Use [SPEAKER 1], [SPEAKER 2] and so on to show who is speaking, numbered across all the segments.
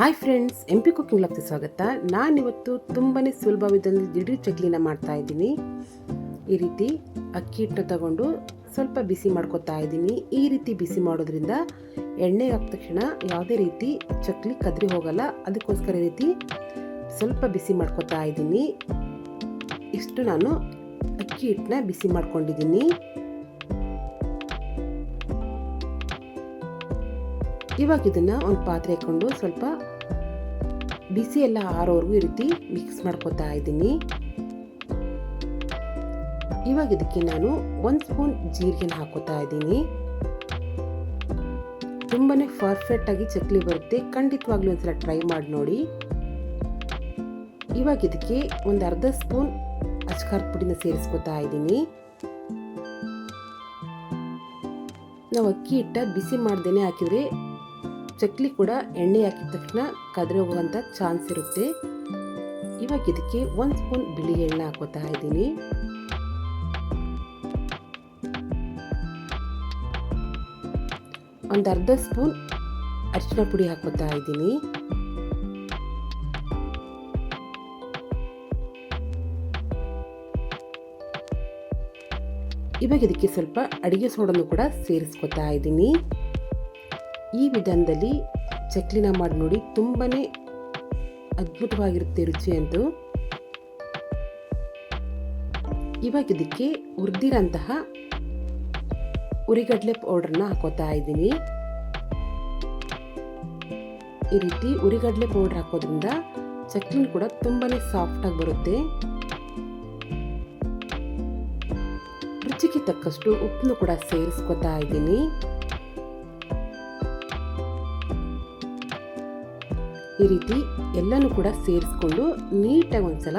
[SPEAKER 1] Hi friends M P cooking ಲಬ್ಗೆ ಸ್ವಾಗತ. ನಾನಿವತ್ತು ತುಂಬಾ ಸುಲಭವಿದ್ದಲ್ಲಿ ದಿಢೀರ್ ಚಕ್ಲಿನ ಮಾಡ್ತಾ ಇದ್ದೀನಿ. ಈ ರೀತಿ ಅಕ್ಕಿ ಹಿಟ್ಟು ತಗೊಂಡು ಸ್ವಲ್ಪ ಬಿಸಿ ಮಾಡ್ಕೊತಾ ಇದ್ದೀನಿ. ಈ ರೀತಿ ಬಿಸಿ ಮಾಡೋದ್ರಿಂದ ಎಣ್ಣೆ ಹಾಕಿದ ತಕ್ಷಣ ಯಾವುದೇ ರೀತಿ ಚಕ್ಲಿ ಕದ್ರಿ ಹೋಗಲ್ಲ. ಅದಕ್ಕೋಸ್ಕರ ಈ ರೀತಿ ಸ್ವಲ್ಪ ಬಿಸಿ ಮಾಡ್ಕೊತಾ ಇದ್ದೀನಿ. ಇಷ್ಟು ನಾನು ಅಕ್ಕಿ ಹಿಟ್ಟನ್ನ ಬಿಸಿ ಮಾಡ್ಕೊಂಡಿದ್ದೀನಿ. ಇವಾಗ ಇದನ್ನು ಒಂದು ಪಾತ್ರೆ ಹಾಕ್ಕೊಂಡು ಸ್ವಲ್ಪ ಬಿಸಿ ಎಲ್ಲ ಆರೋವರೆಗೂ ಈ ರೀತಿ ಮಿಕ್ಸ್ ಮಾಡ್ಕೊತಾ ಇದ್ದೀನಿ. ಇವಾಗ ಇದಕ್ಕೆ ನಾನು ಒಂದು ಸ್ಪೂನ್ ಜೀರಿಗೆನ ಹಾಕೋತಾ ಇದ್ದೀನಿ. ತುಂಬಾ ಪರ್ಫೆಕ್ಟ್ ಆಗಿ ಚಕ್ಲಿ ಬರುತ್ತೆ. ಖಂಡಿತವಾಗ್ಲೂ ಒಂದ್ಸಲ ಟ್ರೈ ಮಾಡಿ ನೋಡಿ. ಇವಾಗ ಇದಕ್ಕೆ ಒಂದು ಅರ್ಧ ಸ್ಪೂನ್ ಅಚ್ಕಾರದ ಪುಡಿನ ಸೇರಿಸ್ಕೊತಾ ಇದ್ದೀನಿ. ನಾವು ಅಕ್ಕಿ ಹಿಟ್ಟ ಬಿಸಿ ಮಾಡ್ದೇನೆ ಹಾಕಿದರೆ ಚಕ್ಲಿ ಕೂಡ ಎಣ್ಣೆ ಹಾಕಿದ ತಕ್ಷಣ ಕದರಿ ಹೋಗುವಂಥ ಚಾನ್ಸ್ ಇರುತ್ತೆ. ಇವಾಗ ಇದಕ್ಕೆ ಒಂದು ಸ್ಪೂನ್ ಬಿಳಿ ಎಣ್ಣೆ ಹಾಕೋತಾ ಇದ್ದೀನಿ. ಒಂದು ಅರ್ಧ ಸ್ಪೂನ್ ಅರಿಶಿನ ಪುಡಿ ಹಾಕೋತಾ ಇದ್ದೀನಿ. ಇವಾಗ ಇದಕ್ಕೆ ಸ್ವಲ್ಪ ಅಡಿಗೆ ಸೋಡನ್ನು ಕೂಡ ಸೇರಿಸ್ಕೊತಾ ಇದ್ದೀನಿ. ಈ ವಿಧಾನದಲ್ಲಿ ಚಕ್ಲಿನ ಮಾಡಿ ನೋಡಿ ತುಂಬಾ ಅದ್ಭುತವಾಗಿರುತ್ತೆ ರುಚಿ ಅಂತೂ. ಇವಾಗ ಇದಕ್ಕೆ ಹುರಿದಿರೋಂತಹ ಉರಿಗಡಲೆ ಪೌಡ್ರನ್ನ ಹಾಕೋತಾ ಇದ್ದೀನಿ. ಈ ರೀತಿ ಉರಿಗಡಲೆ ಪೌಡ್ರ್ ಹಾಕೋದ್ರಿಂದ ಚಕ್ಲಿನ ಕೂಡ ತುಂಬಾ ಸಾಫ್ಟಾಗಿ ಬರುತ್ತೆ. ರುಚಿಗೆ ತಕ್ಕಷ್ಟು ಉಪ್ಪನ್ನು ಕೂಡ ಸೇರಿಸ್ಕೊತಾ ಇದ್ದೀನಿ. ಈ ರೀತಿ ಎಲ್ಲನೂ ಕೂಡ ಸೇರಿಸ್ಕೊಂಡು ನೀಟಾಗಿ ಒಂದ್ಸಲ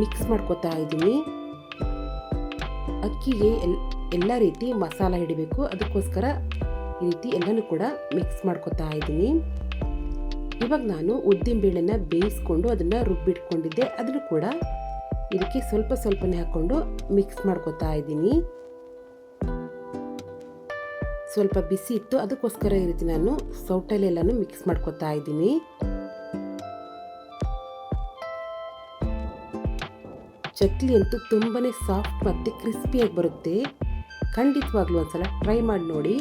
[SPEAKER 1] ಮಿಕ್ಸ್ ಮಾಡ್ಕೊತಾ ಇದ್ದೀನಿ. ಅಕ್ಕಿಗೆ ಎಲ್, ಎಲ್ಲ ರೀತಿ ಮಸಾಲ ಹಿಡಿಬೇಕು. ಅದಕ್ಕೋಸ್ಕರ ಈ ರೀತಿ ಎಲ್ಲನೂ ಕೂಡ ಮಿಕ್ಸ್ ಮಾಡ್ಕೊತಾ ಇದ್ದೀನಿ. ಇವಾಗ ನಾನು ಉದ್ದಿನಬೇಳೆನ ಬೇಯಿಸ್ಕೊಂಡು ಅದನ್ನು ರುಬ್ಬಿಟ್ಕೊಂಡಿದ್ದೆ. ಅದನ್ನು ಕೂಡ ಇದಕ್ಕೆ ಸ್ವಲ್ಪ ಸ್ವಲ್ಪನೇ ಹಾಕ್ಕೊಂಡು ಮಿಕ್ಸ್ ಮಾಡ್ಕೊತಾ ಇದ್ದೀನಿ. ಸ್ವಲ್ಪ ಬಿಸಿ ಇತ್ತು ಅದಕ್ಕೋಸ್ಕರ ಈ ರೀತಿ ನಾನು ಸೌಟಲ್ಲಿ ಎಲ್ಲನೂ ಮಿಕ್ಸ್ ಮಾಡ್ಕೊತಾ ಇದ್ದೀನಿ. ಚಕ್ಲಿ ಅಂತೂ ತುಂಬಾ ಸಾಫ್ಟ್ ಮತ್ತು ಕ್ರಿಸ್ಪಿಯಾಗಿ ಬರುತ್ತೆ. ಖಂಡಿತವಾಗ್ಲೂ ಒಂದ್ಸಲ ಟ್ರೈ ಮಾಡಿ ನೋಡಿ.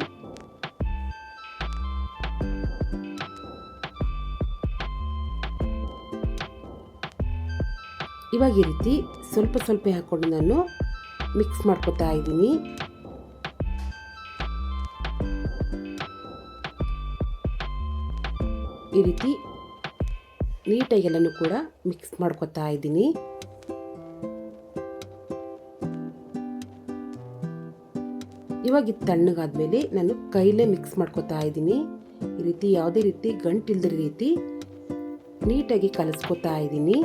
[SPEAKER 1] ಇವಾಗ ಈ ರೀತಿ ಸ್ವಲ್ಪ ಸ್ವಲ್ಪ ಹಾಕ್ಕೊಂಡು ನಾನು ಮಿಕ್ಸ್ ಮಾಡ್ಕೊತಾ ಇದ್ದೀನಿ. ಈ ರೀತಿ ನೀಟಾಗಿ ಎಲ್ಲನೂ ಕೂಡ ಮಿಕ್ಸ್ ಮಾಡ್ಕೊತಾ ಇದ್ದೀನಿ. ಇವಾಗ ಇದು ತಣ್ಣಗಾದ್ಮೇಲೆ ನಾನು ಕೈಲೇ ಮಿಕ್ಸ್ ಮಾಡ್ಕೊತಾ ಇದ್ದೀನಿ. ಈ ರೀತಿ ಯಾವುದೇ ರೀತಿ ಗಂಟಿಲ್ದ ರೀತಿ ನೀಟಾಗಿ ಕಲಿಸ್ಕೊತಾ ಇದ್ದೀನಿ.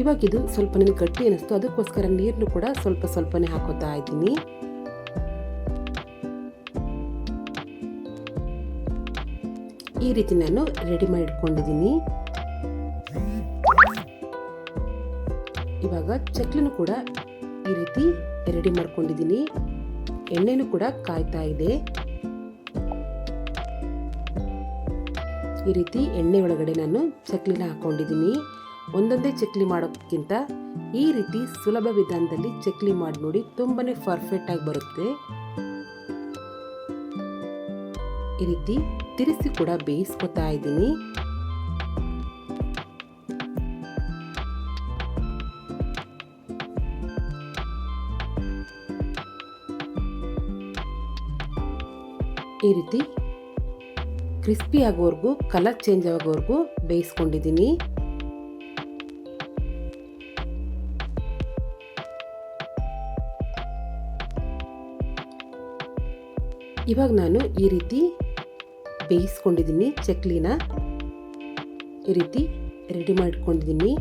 [SPEAKER 1] ಇವಾಗ ಇದು ಸ್ವಲ್ಪ ನನಗೆ ಗಟ್ಟಿ ಅನ್ನಿಸ್ತು ಅದಕ್ಕೋಸ್ಕರ ನೀರನ್ನು ಕೂಡ ಸ್ವಲ್ಪ ಸ್ವಲ್ಪನೇ ಹಾಕೋತಾ ಇದ್ದೀನಿ. ಈ ರೀತಿ ನಾನು ರೆಡಿ ಮಾಡಿ ಇಟ್ಕೊಂಡಿದ್ದೀನಿ ಇವಾಗ ಚಕ್ಲಿನೂ ಕೂಡ ಈ ರೀತಿ ರೆಡಿ ಮಾಡ್ಕೊಂಡಿದ್ದೀನಿ. ಎಣ್ಣೆನೂ ಕೂಡ ಕಾಯ್ತಾ ಇದೆ. ಈ ರೀತಿ ಎಣ್ಣೆ ಒಳಗಡೆ ನಾನು ಚಕ್ಲಿನ ಹಾಕೊಂಡಿದ್ದೀನಿ. ಒಂದೊಂದೇ ಚಕ್ಲಿ ಮಾಡೋಕ್ಕಿಂತ ಈ ರೀತಿ ಸುಲಭ ವಿಧಾನದಲ್ಲಿ ಚಕ್ಲಿ ಮಾಡಿ ನೋಡಿ ತುಂಬಾ ಪರ್ಫೆಕ್ಟ್ ಆಗಿ ಬರುತ್ತೆ. ಈ ರೀತಿ ತಿರುಸಿ ಕೂಡ ಬೇಯಿಸ್ಕೊತಾ ಇದ್ದೀನಿ. ಈ ರೀತಿ ಕ್ರಿಸ್ಪಿ ಆಗೋವರೆಗೂ ಕಲರ್ ಚೇಂಜ್ ಆಗೋವರೆಗೂ ಬೇಯಿಸ್ಕೊಂಡಿದ್ದೀನಿ. ಇವಾಗ ನಾನು ಈ ರೀತಿ ಬೇಯಿಸ್ಕೊಂಡಿದ್ದೀನಿ ಚಕ್ಲಿನ ಈ ರೀತಿ ರೆಡಿ ಮಾಡ್ಕೊಂಡಿದ್ದೀನಿ.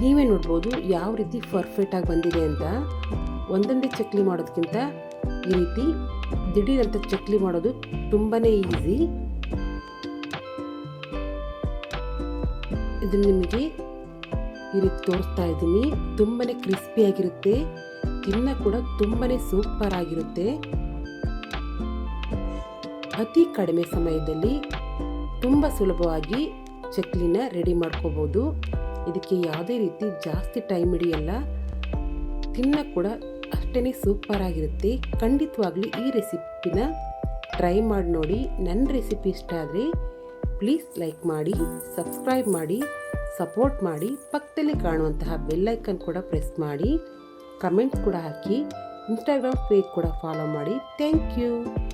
[SPEAKER 1] ನೀವೇ ನೋಡ್ಬೋದು ಯಾವ ರೀತಿ ಪರ್ಫೆಕ್ಟಾಗಿ ಬಂದಿದೆ ಅಂತ. ಒಂದೊಂದೇ ಚಕ್ಲಿ ಮಾಡೋದಕ್ಕಿಂತ ಈ ರೀತಿ ದಿಢೀರಂತ ಚಕ್ಲಿ ಮಾಡೋದು ತುಂಬಾ ಈಸಿ ಇದನ್ನು ನಿಮಗೆ ಈ ರೀತಿ ತೋರಿಸ್ತಾ ಇದ್ದೀನಿ. ತುಂಬಾ ಕ್ರಿಸ್ಪಿಯಾಗಿರುತ್ತೆ ತಿನ್ನ ಕೂಡ ತುಂಬಾ ಸೂಪರ್ ಆಗಿರುತ್ತೆ. ಅತಿ ಕಡಿಮೆ ಸಮಯದಲ್ಲಿ ತುಂಬ ಸುಲಭವಾಗಿ ಚಕ್ಲಿನ ರೆಡಿ ಮಾಡ್ಕೋಬೋದು. ಇದಕ್ಕೆ ಯಾವುದೇ ರೀತಿ ಜಾಸ್ತಿ ಟೈಮ್ ಹಿಡಿಯಲ್ಲ. ತಿನ್ನ ಕೂಡ ಅಷ್ಟೇ ಸೂಪರ್ ಆಗಿರುತ್ತೆ. ಖಂಡಿತವಾಗ್ಲೂ ಈ ರೆಸಿಪಿನ ಟ್ರೈ ಮಾಡಿ ನೋಡಿ. ನನ್ನ ರೆಸಿಪಿ ಇಷ್ಟ ಆದರೆ ಪ್ಲೀಸ್ ಲೈಕ್ ಮಾಡಿ, ಸಬ್ಸ್ಕ್ರೈಬ್ ಮಾಡಿ, ಸಪೋರ್ಟ್ ಮಾಡಿ. ಪಕ್ಕದಲ್ಲಿ ಕಾಣುವಂತಹ ಬೆಲ್ಲೈಕನ್ ಕೂಡ ಪ್ರೆಸ್ ಮಾಡಿ. ಕಮೆಂಟ್ ಕೂಡ ಹಾಕಿ. ಇನ್ಸ್ಟಾಗ್ರಾಮ್ ಪೇಜ್ ಕೂಡ ಫಾಲೋ ಮಾಡಿ. Thank you.